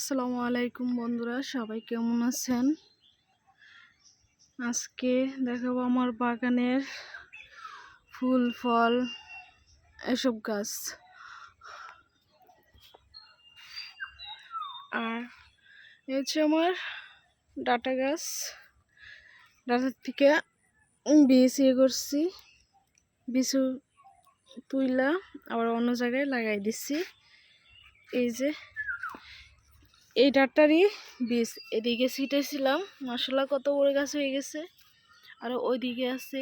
আসসালামু আলাইকুম বন্ধুরা, সবাই কেমন আছেন? আজকে দেখাবো আমার বাগানের ফুল, ফল, এসব গাছ। আর হচ্ছে আমার ডাটা গাছ। ডাটার থেকে বীজ ইয়ে করছি বীজ তুইলা, আবার অন্য জায়গায় লাগাই দিছি। এই যে এই ডাক্তারই বীজ এদিকে ছিটেছিলাম মশলা কত বড় গাছ হয়ে গেছে। আর ওইদিকে আছে।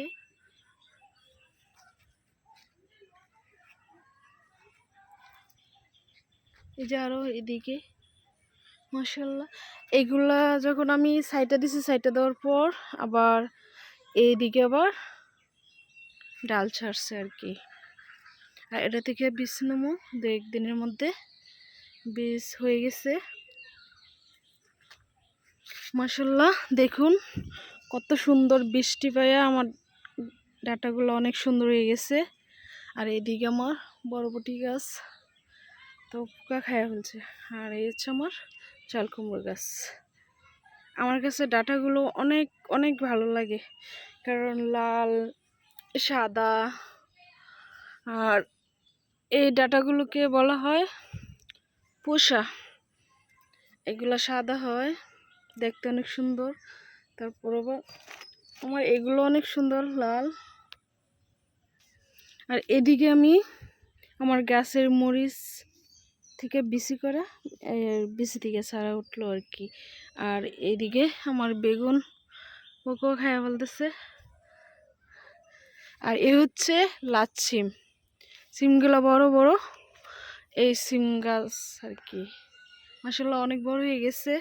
এই যে আরও এদিকে মশাল্লা এগুলা যখন আমি সাইডটা দিছি, সাইডটা দেওয়ার পর আবার এইদিকে আবার ডাল ছাড়ছে আর কি। আর এটা থেকে বীজ নেব দু একদিনের মধ্যে বীজ হয়ে গেছে। মাসাল্লাহ দেখুন কত সুন্দর বৃষ্টি পাইয়া আমার ডাটাগুলো অনেক সুন্দর হয়ে গেছে। আর এদিকে আমার বরবটি গাছ তো পোকা খায়া ফেলছে। আর এই হচ্ছে আমার চাল কুমড়ো গাছ। আমার কাছে ডাটাগুলো অনেক অনেক ভালো লাগে। কারণ লাল, সাদা আর এই ডাটাগুলোকে বলা হয় পোষা। এগুলো সাদা হয়। দেখতে অনেক সুন্দর। তারপর আবার আমার এগুলো অনেক সুন্দর, লাল। আর এদিকে আমি আমার গাছের মরিচ থেকে বিসি করা বিসি থেকে ছাড়া উঠল আর কি। আর এদিকে আমার বেগুন পোকো খায়া বলতেছে আর এ হচ্ছে লাচ সিম। সিমগুলো বড় বড়। এই সিম গাছ আর কি। মাসাল্লাহ অনেক বড় হয়ে গেছে।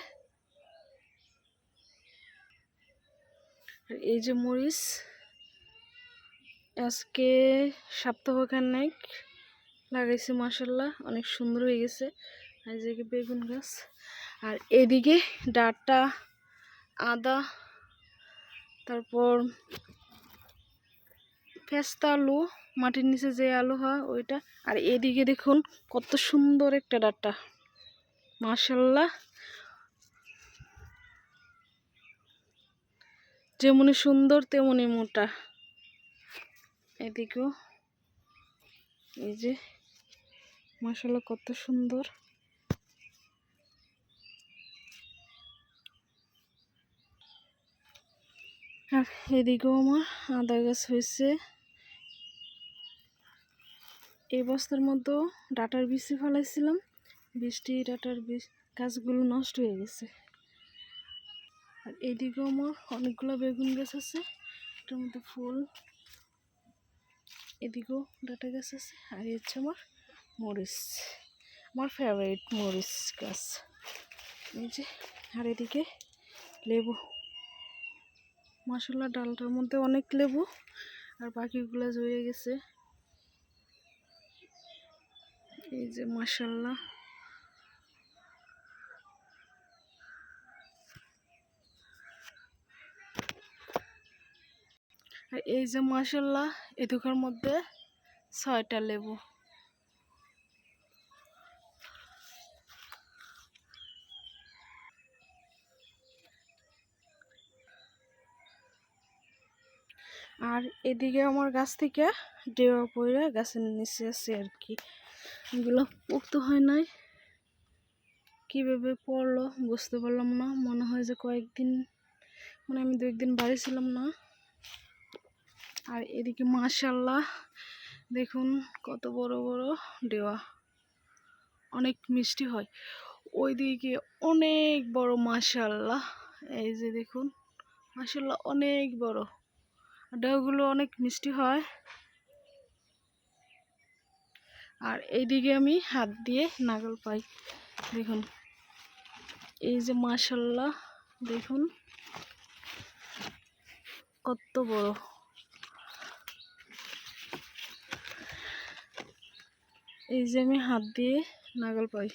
আর এই যে মরিচ, আজকে সপ্তাহখানেক লাগাইছি মাসাল্লাহ অনেক সুন্দর হয়ে গেছে। আর বেগুন গাছ, আর এদিকে ডাটা, আদা, তারপর ফেস্তা আলু, মাটির নিচে যে আলু হয় ওইটা। আর এদিকে দেখুন কত সুন্দর একটা ডাটা মাসাল্লাহ যেমনি সুন্দর, তেমনি মোটা। এদিকেও এই যে মশলা কত সুন্দর। আর এদিকেও আমার আদা গাছ হয়েছে। এই বস্তার মধ্যেও ডাটার বিচি ফেলাইছিলাম। বৃষ্টি, ডাটার গাছগুলো নষ্ট হয়ে গেছে। আর এদিকেও আমার অনেকগুলো বেগুন গাছ আছে, এটার মধ্যে ফুল, এদিকেও ডাটা গাছ আছে, আর হচ্ছে আমার মরিচ, আমার ফেভারিট মরিচ গাছ। এই যে, আর এদিকে লেবু মশলা ডালটার মধ্যে অনেক লেবু, আর বাকিগুলো জয়ে গেছে। এই যে মাসাল্লাহ আর এই যে মাসাল্লাহ এটুকার মধ্যে ছয়টা লেবু। আর এদিকে আমার গাছ থেকে ডেওয়া পড়ে গাছের নিচে আছে আর কি। এগুলো পোক্ত হয় নাই। কীভাবে পড়ল বুঝতে পারলাম না। মনে হয় যে কয়েকদিন মানে আমি দু একদিন বাড়ি ছিলাম না। আর এদিকে মাশাল্লাহ দেখুন কত বড় বড় ডেওয়া অনেক মিষ্টি হয়। ওইদিকে অনেক বড় মাশাল্লাহ এই যে দেখুন মাশাল্লাহ অনেক বড়। ডেওয়াগুলো অনেক মিষ্টি হয়। আর এইদিকে আমি হাত দিয়ে নাগল পাই। দেখুন, এই যে মাশাল্লাহ দেখুন, কত বড়। এই যে আমি হাত দিয়ে নাগাল পাই।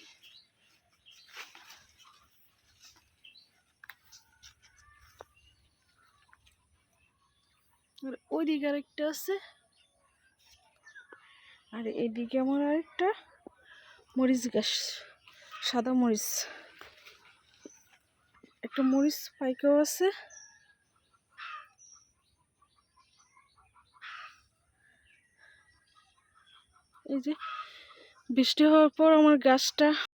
আর ওইদিকে আরেকটা আছে। আর এদিকে আমার আরেকটা মরিচ গাছ, সাদা মরিচ। একটা মরিচ পাইকাও আছে। এই যে বৃষ্টি হওয়ার পর আমার গাছটা